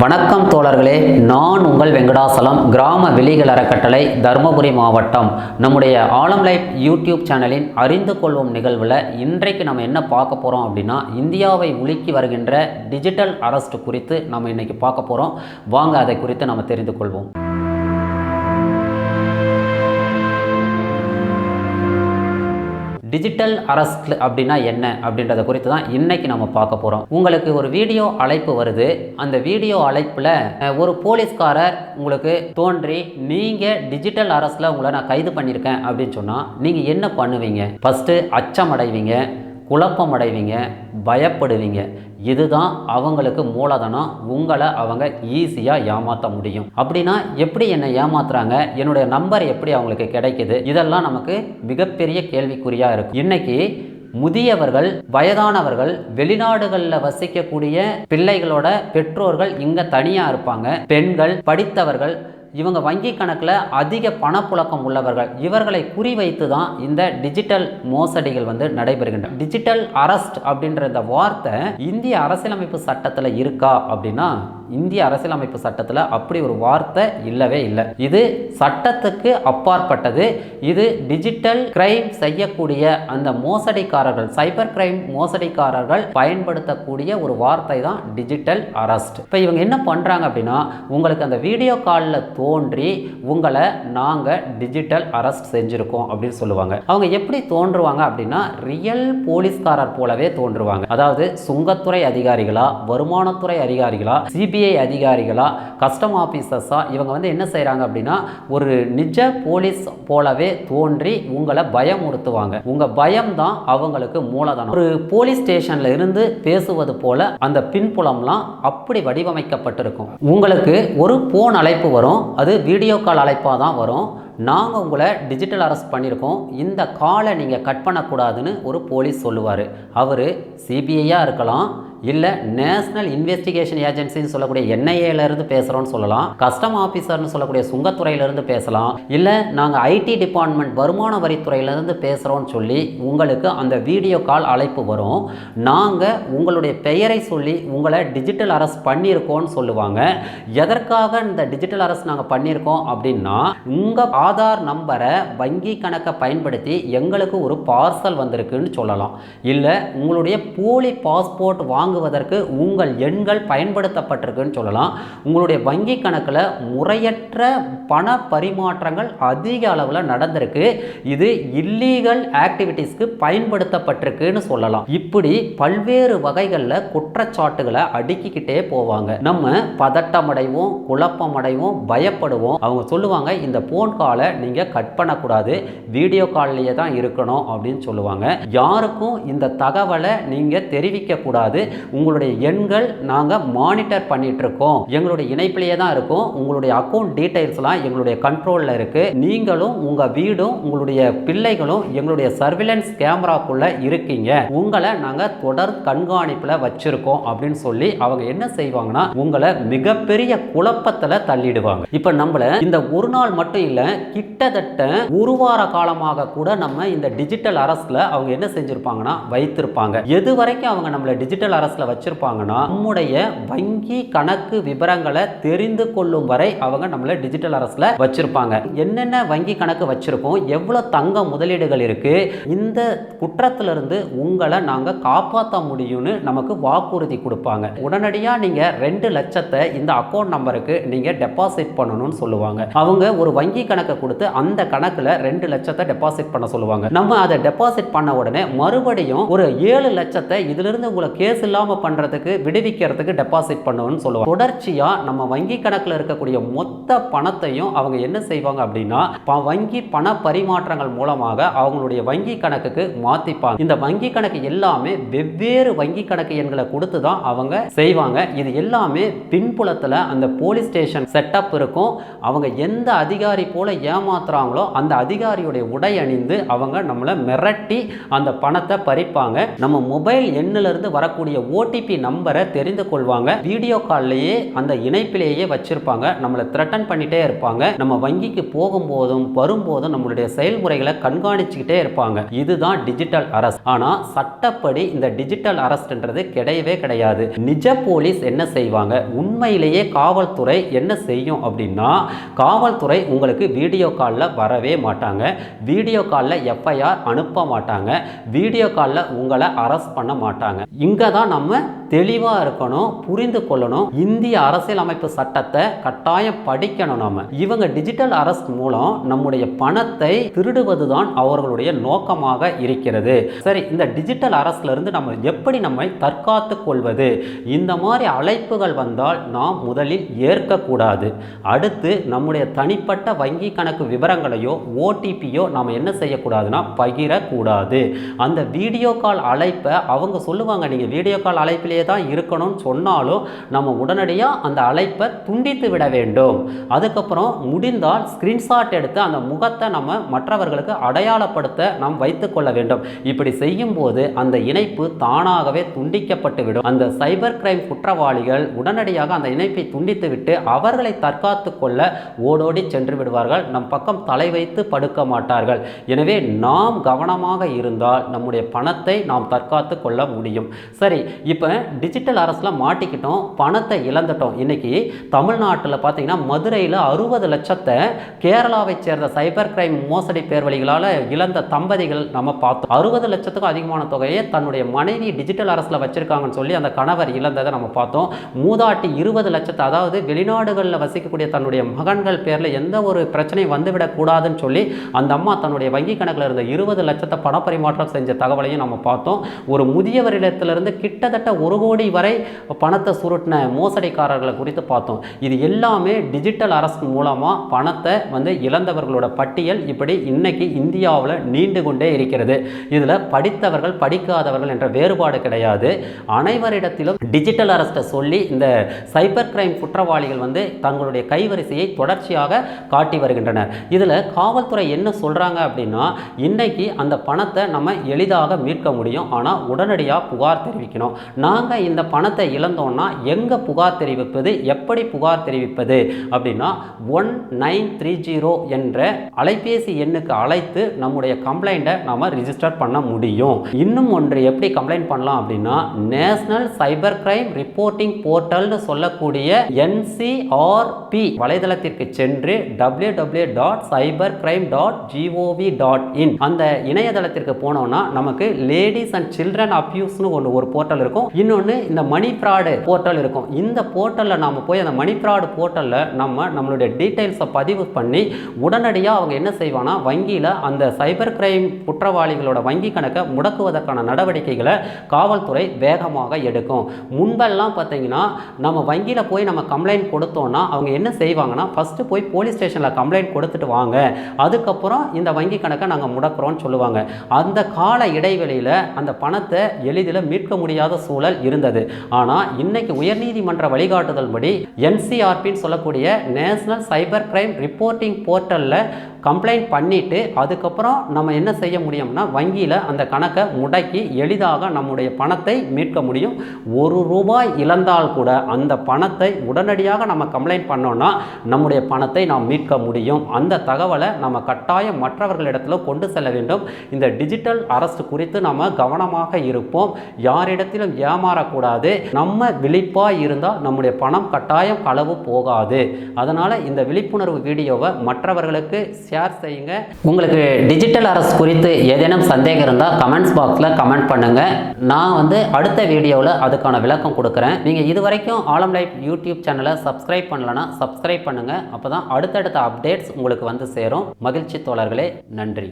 வணக்கம் தோழர்களே நான் உங்கள் வெங்கடாசலம் கிராம வெளிகள் அறக்கட்டளை தருமபுரி மாவட்டம். நம்முடைய ஆலம் லைஃப் யூடியூப் சேனலின் அறிந்து கொள்வோம் நிகழ்வில் இன்றைக்கு நம்ம என்ன பார்க்க போகிறோம் அப்படின்னா இந்தியாவை உலுக்கி வருகின்ற டிஜிட்டல் அரஸ்ட் குறித்து நம்ம இன்றைக்கி பார்க்க போகிறோம் வாங்க அதை குறித்து நம்ம தெரிந்து கொள்வோம். டிஜிட்டல் அரெஸ்ட் அப்படின்னா என்ன அப்படின்றத குறித்து தான் இன்னைக்கு நம்ம பார்க்க போகிறோம் உங்களுக்கு ஒரு வீடியோ அழைப்பு வருது. அந்த வீடியோ அழைப்பில் ஒரு போலீஸ்காரர் உங்களுக்கு தோன்றி நீங்கள் டிஜிட்டல் அரெஸ்ட்டில் உங்களை நான் கைது பண்ணியிருக்கேன் அப்படின்னு சொன்னால் நீங்கள் என்ன பண்ணுவீங்க? ஃபஸ்ட்டு அச்சம் அடைவீங்க குழப்பம் அடைவீங்க பயப்படுவீங்க. இதுதான் அவங்களுக்கு மூலதனம். உங்களை அவங்க ஈஸியாக ஏமாற்ற முடியும். அப்படின்னா எப்படி என்னை ஏமாத்துறாங்க? என்னுடைய நம்பர் எப்படி அவங்களுக்கு கிடைக்குது? இதெல்லாம் நமக்கு மிகப்பெரிய கேள்விக்குறியாக இருக்கும். இன்னைக்கு முதியவர்கள் வயதானவர்கள் வெளிநாடுகளில் வசிக்கக்கூடிய பிள்ளைகளோட பெற்றோர்கள் இங்கே தனியாக இருப்பாங்க. பெண்கள் படித்தவர்கள் இவங்க வங்கி கணக்கில் அதிக பணப்புழக்கம் உள்ளவர்கள். இவர்களை குறிவைத்து தான் இந்த டிஜிட்டல் மோசடிகள் வந்து நடைபெறுகின்றன. டிஜிட்டல் அரஸ்ட் அப்படின்ற இந்த வார்த்தை இந்திய அரசியலமைப்பு சட்டத்தில் இருக்கா அப்படின்னா இந்திய அரசியலமைப்பு சட்டத்தில் அப்படி ஒரு வார்த்தை இல்லவே இல்லை. இது சட்டத்துக்கு அப்பாற்பட்டது. இது டிஜிட்டல் கிரைம் செய்யக்கூடிய அந்த மோசடிக்காரர்கள் சைபர் கிரைம் மோசடிக்காரர்கள் பயன்படுத்தக்கூடிய ஒரு வார்த்தை தான் டிஜிட்டல் அரஸ்ட். இப்போ இவங்க என்ன பண்ணுறாங்க அப்படின்னா உங்களுக்கு அந்த வீடியோ காலில் தோன்றி உங்களை நாங்கள் டிஜிட்டல் அரெஸ்ட் செஞ்சுருக்கோம் அப்படின்னு சொல்லுவாங்க. அவங்க எப்படி தோன்றுவாங்க அப்படின்னா ரியல் போலீஸ்காரர் போலவே தோன்றுவாங்க. அதாவது சுங்கத்துறை அதிகாரிகளா வருமானத்துறை அதிகாரிகளா சிபிஐ அதிகாரிகளா கஸ்டம் ஆஃபீஸர்ஸா இவங்க வந்து என்ன செய்கிறாங்க அப்படின்னா ஒரு நிஜ போலீஸ் போலவே தோன்றி உங்களை பயமுறுத்துவாங்க. உங்கள் பயம் தான் அவங்களுக்கு மூலதனம். ஒரு போலீஸ் ஸ்டேஷன்ல இருந்து பேசுவது போல அந்த பின்புலம்லாம் அப்படி வடிவமைக்கப்பட்டிருக்கும். உங்களுக்கு ஒரு போன் அழைப்பு வரும். அது வீடியோ கால் அழைப்பாக தான் வரும். நாங்கள் உங்களை டிஜிட்டல் அரெஸ்ட் பண்ணியிருக்கோம் இந்த காலை நீங்கள் கட் பண்ணக்கூடாதுன்னு ஒரு போலீஸ் சொல்லுவார். அவர் சிபிஐயாக இருக்கலாம். இல்லை நேஷனல் இன்வெஸ்டிகேஷன் ஏஜென்சின்னு சொல்லக்கூடிய என்ஐஏலேருந்து பேசுகிறோன்னு சொல்லலாம். கஸ்டம் ஆஃபீஸர்னு சொல்லக்கூடிய சுங்கத்துறையிலேருந்து பேசலாம். இல்லை நாங்கள் ஐடி டிபார்ட்மெண்ட் வருமான வரித்துறையிலேருந்து பேசுகிறோன்னு சொல்லி உங்களுக்கு அந்த வீடியோ கால் அழைப்பு வரும். நாங்கள் உங்களுடைய பெயரை சொல்லி உங்களை டிஜிட்டல் அரெஸ்ட் பண்ணியிருக்கோன்னு சொல்லுவாங்க. எதற்காக இந்த டிஜிட்டல் அரசு நாங்கள் பண்ணியிருக்கோம் அப்படின்னா உங்கள் ஆதார் நம்பரை வங்கி கணக்கை பயன்படுத்தி எங்களுக்கு ஒரு பார்சல் வந்திருக்குன்னு சொல்லலாம். இல்லை உங்களுடைய போலி பாஸ்போர்ட் வாங்க வாங்குவதற்கு உங்கள் எண்கள் பயன்படுத்தப்பட்டிருக்குன்னு சொல்லலாம். உங்களுடைய வங்கி கணக்கில் முறையற்ற பண பரிமாற்றங்கள் அதிக அளவில் நடந்திருக்கு. இது இல்லீகல் ஆக்டிவிட்டீஸ்க்கு பயன்படுத்தப்பட்டிருக்குன்னு சொல்லலாம். இப்படி பல்வேறு வகைகளில் குற்றச்சாட்டுகளை அடுக்கிக்கிட்டே போவாங்க. நம்ம பதட்டம் அடைவோம் குழப்பம் பயப்படுவோம். அவங்க சொல்லுவாங்க இந்த போன் காலை நீங்கள் கட் பண்ணக்கூடாது. வீடியோ கால்லையே தான் இருக்கணும். அப்படின்னு சொல்லுவாங்க. யாருக்கும் இந்த தகவலை நீங்கள் தெரிவிக்கக்கூடாது. உங்களுடைய எண்கள் நாங்கள் மானிட்டர் பண்ணிட்டு இருக்கோம் எங்களுடைய இணைப்பிலேயே தான் இருக்கும். உங்களுடைய அக்கௌண்ட் டீட்டெயில்ஸ்லாம் எங்களுடைய கண்ட்ரோலில் இருக்கு. நீங்களும் உங்கள் வீடும் உங்களுடைய பிள்ளைகளும் எங்களுடைய சர்விலன்ஸ் கேமராக்குள்ளே இருக்கீங்க. உங்களை நாங்கள் தொடர் கண்காணிப்பில் வச்சிருக்கோம் அப்படின்னு சொல்லி அவங்க என்ன செய்வாங்கன்னா உங்களை மிகப்பெரிய குழப்பத்தில் தள்ளிடுவாங்க. இப்போ நம்மளை இந்த ஒரு நாள் மட்டும் இல்லை கிட்டத்தட்ட ஒரு வார காலமாக கூட நம்ம இந்த டிஜிட்டல் அரசில் அவங்க என்ன செஞ்சிருப்பாங்கன்னா வைத்திருப்பாங்க. எது வரைக்கும் அவங்க நம்மளை டிஜிட்டல் அரசு அரசில் வச்சுருப்பாங்கன்னா நம்முடைய வங்கி கணக்கு விவரங்களை தெரிந்து கொள்ளும் வரை அவங்க நம்மளை டிஜிட்டல் அரசில் வச்சுருப்பாங்க. என்னென்ன வங்கி கணக்கு வச்சுருக்கோம் எவ்வளோ தங்க முதலீடுகள் இருக்குது இந்த குற்றத்திலிருந்து உங்களை நாங்கள் காப்பாற்ற முடியும்னு நமக்கு வாக்குறுதி கொடுப்பாங்க. உடனடியாக நீங்கள் ரெண்டு லட்சத்தை இந்த அக்கௌண்ட் நம்பருக்கு நீங்கள் டெபாசிட் பண்ணணும்னு சொல்லுவாங்க. அவங்க ஒரு வங்கி கணக்கை கொடுத்து அந்த கணக்கில் ரெண்டு லட்சத்தை டெபாசிட் பண்ண சொல்லுவாங்க. நம்ம அதை டெபாசிட் பண்ண உடனே மறுபடியும் ஒரு ஏழு லட்சத்தை இதிலிருந்து உங்களை கேஸ் இல்லாமல் பண்ணுறதுக்கு விடுவிக்கிறதுக்கு டெபாசிட் பண்ணணும்னு சொல்லுவாங்க. தொடர்ச்சியாக நம்ம வங்கி கணக்கில் இருக்கக்கூடிய மொத்த பணத்தையும் அவங்க என்ன செய்வாங்க அப்படின்னா வங்கி பண பரிமாற்றங்கள் மூலமாக அவங்களுடைய வங்கி கணக்குக்கு மாற்றிப்பாங்க இந்த வங்கி கணக்கு எல்லாமே வெவ்வேறு வங்கி கணக்கு எண்களை கொடுத்து தான் அவங்க செய்வாங்க. இது எல்லாமே பின்புலத்தில் அந்த போலீஸ் ஸ்டேஷன் செட்டப் இருக்கும். அவங்க எந்த அதிகாரி போல ஏமாத்துறாங்களோ அந்த அதிகாரியுடைய உடை அணிந்து அவங்க நம்மளை மிரட்டி அந்த பணத்தை பறிப்பாங்க. நம்ம மொபைல் எண்ணிலிருந்து வரக்கூடிய ஓடிபி நம்பரை தெரிந்து கொள்வாங்க. வீடியோ கால்லையே அந்த இணைப்பிலேயே வச்சிருப்பாங்க. நம்மளை த்ரெட்டன் பண்ணிட்டே இருப்பாங்க. நம்ம வங்கிக்கு போகும்போதும் வரும்போதும் நம்மளுடைய செயல்முறைகளை கண்காணிச்சுக்கிட்டே இருப்பாங்க. இதுதான் டிஜிட்டல் அரஸ்ட் ஆனா சட்டப்படி இந்த டிஜிட்டல் அரஸ்ட்ன்றது கிடையவே கிடையாது. நிஜ போலீஸ் என்ன செய்வாங்க? உண்மையிலேயே காவல்துறை என்ன செய்யும் அப்படின்னா காவல்துறை உங்களுக்கு வீடியோ காலில் வரவே மாட்டாங்க. வீடியோ காலில் எஃப்ஐஆர் அனுப்ப மாட்டாங்க. வீடியோ காலில் உங்களை அரெஸ்ட் பண்ண மாட்டாங்க. இங்கே தான் நம்ம தெளிவாக இருக்கணும் புரிந்து கொள்ளணும். இந்திய அரசியலமைப்பு சட்டத்தை கட்டாயம் படிக்கணும் நம்ம இவங்க டிஜிட்டல் அரஸ்ட் மூலம் நம்முடைய பணத்தை திருடுவதுதான் அவர்களுடைய நோக்கமாக இருக்கிறது. சரி இந்த டிஜிட்டல் அரசுல இருந்து நம்ம எப்படி நம்மை தற்காத்து கொள்வது? இந்த மாதிரி அழைப்புகள் வந்தால் நாம் முதலில் ஏற்கக்கூடாது. அடுத்து நம்முடைய தனிப்பட்ட வங்கி கணக்கு விவரங்களையோ ஓடிபியோ நாம் என்ன செய்யக்கூடாதுன்னா பகிரக்கூடாது. அந்த வீடியோ கால் அழைப்பை அவங்க சொல்லுவாங்க நீங்கள் வீடியோ கால் அழைப்பிலே தான் இருக்கணும்னு சொன்னாலும் நம்ம உடனடியாக அந்த அழைப்பை துண்டித்து விட வேண்டும். அதுக்கப்புறம் முடிந்தால் ஸ்கிரீன்ஷாட் எடுத்து அந்த முகத்தை நம்ம மற்றவர்களுக்கு அடையாளப்படுத்த நாம் வைத்துக்கொள்ள வேண்டும். இப்படி செய்யும்போது அந்த இணைப்பு தானாகவே துண்டிக்கப்பட்டுவிடும் அந்த சைபர் கிரைம் குற்றவாளிகள் உடனடியாக அந்த இணைப்பை துண்டித்துவிட்டு அவர்களை தற்காத்து கொள்ள ஓடோடி சென்று விடுவார்கள். நம் பக்கம் தலை வைத்து படுக்க மாட்டார்கள். எனவே நாம் கவனமாக இருந்தால் நம்முடைய பணத்தை நாம் தற்காத்து கொள்ள முடியும். சரி இப்போ டிஜிட்டல் அரசில் மாட்டிக்கிட்டோம் பணத்தை இழந்துட்டோம். இன்னைக்கு தமிழ்நாட்டில் பார்த்தீங்கன்னா மதுரையில் அறுபது லட்சத்தை கேரளாவை சேர்ந்த சைபர் கிரைம் மோசடி பேர்வழிகளால் இழந்த தம்பதிகள் நம்ம பார்த்தோம். அறுபது லட்சத்துக்கும் அதிகமான தொகையை தன்னுடைய மனைவி டிஜிட்டல் அரசில் வச்சிருக்காங்கன்னு சொல்லி அந்த கணவர் இழந்ததை நம்ம பார்த்தோம். மூதாட்டி இருபது லட்சத்தை அதாவது வெளிநாடுகளில் வசிக்கக்கூடிய தன்னுடைய மகன்கள் பேரில் எந்த ஒரு பிரச்சனையும் வந்துவிடக்கூடாதுன்னு சொல்லி அந்த அம்மா தன்னுடைய வங்கி கணக்கில் இருந்த இருபது லட்சத்தை பணப்பரிமாற்றம் செஞ்ச தகவலையும் நம்ம பார்த்தோம். ஒரு முதியவரிடத்திலிருந்து கிட்டத்தட்ட ஒரு கோடி வரை பணத்தை சுருட்டின மோசடிக்காரர்களை குறித்து பார்த்தோம். இது எல்லாமே டிஜிட்டல் அரசு மூலமாக பணத்தை வந்து இழந்தவர்களோட பட்டியல் இப்படி இன்னைக்கு இந்தியாவில் நீண்டு கொண்டே இருக்கிறது. இதில் படித்தவர்கள் படிக்காதவர்கள் என்ற வேறுபாடு கிடையாது. அனைவரிடத்திலும் டிஜிட்டல் அரஸ்ட்டை சொல்லி இந்த சைபர் கிரைம் குற்றவாளிகள் வந்து தங்களுடைய கைவரிசையை தொடர்ச்சியாக காட்டி வருகின்றனர். இதில் காவல்துறை என்ன சொல்கிறாங்க அப்படின்னா இன்னைக்கு அந்த பணத்தை நம்ம எளிதாக மீட்க முடியும். ஆனால் உடனடியாக புகார் தெரிவிக்கணும். நாங்கள் இந்த பணத்தை இழந்தோம்னா எங்கே புகார் தெரிவிப்பது? எப்படி புகார் தெரிவிப்பது? அப்படின்னா ஒன் நைன் த்ரீ ஜீரோ என்ற அலைபேசி எண்ணுக்கு அழைத்து நம்முடைய கம்ப்ளைண்ட்டை நம்ம ரிஜிஸ்டர் பண்ண முடியும். இன்னும் ஒன்று எப்படி கம்ப்ளைண்ட் பண்ணலாம் அப்படின்னா நேஷனல் சைபர் கிரைம் ரிப்போர்ட்டிங் போர்ட்டல்னு சொல்லக்கூடிய என்சிஆர்பி வலைதளத்திற்கு சென்று W W dot cyber crime dot G O V dot in அந்த இணையதளத்திற்கு போனோம்னா நமக்கு லேடிஸ் அண்ட் சில்ட்ரன் அப்யூஸ்னு ஒன்று ஒரு போர்ட்டல் இருக்கும். இன்னும் இன்னொன்று இந்த மணி ஃப்ராடு போர்ட்டல் இருக்கும். இந்த போர்ட்டலில் நாம் போய் அந்த மணி ஃப்ராடு போர்ட்டலில் நம்ம நம்மளுடைய டீட்டெயில்ஸை பதிவு பண்ணி உடனடியாக அவங்க என்ன செய்வாங்கன்னா வங்கியில் அந்த சைபர் கிரைம் குற்றவாளிகளோட வங்கி கணக்கை முடக்குவதற்கான நடவடிக்கைகளை காவல்துறை வேகமாக எடுக்கும். முன்பெல்லாம் பார்த்தீங்கன்னா நம்ம வங்கியில் போய் நம்ம கம்ப்ளைண்ட் கொடுத்தோன்னா அவங்க என்ன செய்வாங்கன்னா ஃபஸ்ட்டு போய் போலீஸ் ஸ்டேஷனில் கம்ப்ளைண்ட் கொடுத்துட்டு வாங்க. அதுக்கப்புறம் இந்த வங்கி கணக்கை நாங்கள் முடக்குறோம்னு சொல்லுவாங்க. அந்த கால இடைவெளியில் அந்த பணத்தை எளிதில் மீட்க முடியாத சூழல் இருந்தது. ஆனால் இன்னைக்கு உயர்நீதிமன்ற வழிகாட்டுதல் படி என்சிஆர்பின்னு சொல்லக்கூடிய நேஷனல் சைபர் கிரைம் ரிப்போர்ட்டிங் போர்ட்டலில் கம்ப்ளைண்ட் பண்ணிவிட்டு அதுக்கப்புறம் நம்ம என்ன செய்ய முடியும்னா வங்கியில் அந்த கணக்கை முடக்கி எளிதாக நம்முடைய பணத்தை மீட்க முடியும். ஒரு ரூபாய் இழந்தால் கூட அந்த பணத்தை உடனடியாக நம்ம கம்ப்ளைண்ட் பண்ணோன்னா நம்முடைய பணத்தை நாம் மீட்க முடியும். அந்த தகவலை நம்ம கட்டாயம் மற்றவர்களிடத்தில் கொண்டு செல்ல வேண்டும். இந்த டிஜிட்டல் அரசு குறித்து நம்ம கவனமாக இருப்போம். யாரிடத்திலும் ஏமாறக்கூடாது. நம்ம விழிப்பாக இருந்தால் நம்முடைய பணம் கட்டாயம் களவு போகாது. அதனால் இந்த விழிப்புணர்வு வீடியோவை மற்றவர்களுக்கு ஷேர் செய்யுங்க. உங்களுக்கு டிஜிட்டல் அரசு குறித்து ஏதேனும் சந்தேகம் இருந்தால் கமெண்ட்ஸ் பாக்ஸில் கமெண்ட் பண்ணுங்கள் நான் வந்து அடுத்த வீடியோவில் அதுக்கான விளக்கம் கொடுக்குறேன். நீங்கள் இது வரைக்கும் ஆலம் லைஃப் யூடியூப் சேனலை சப்ஸ்கிரைப் பண்ணலன்னா சப்ஸ்கிரைப் பண்ணுங்கள் அப்போ தான் அடுத்தடுத்த அப்டேட்ஸ் உங்களுக்கு வந்து சேரும். மகிழ்ச்சி தோழர்களே நன்றி.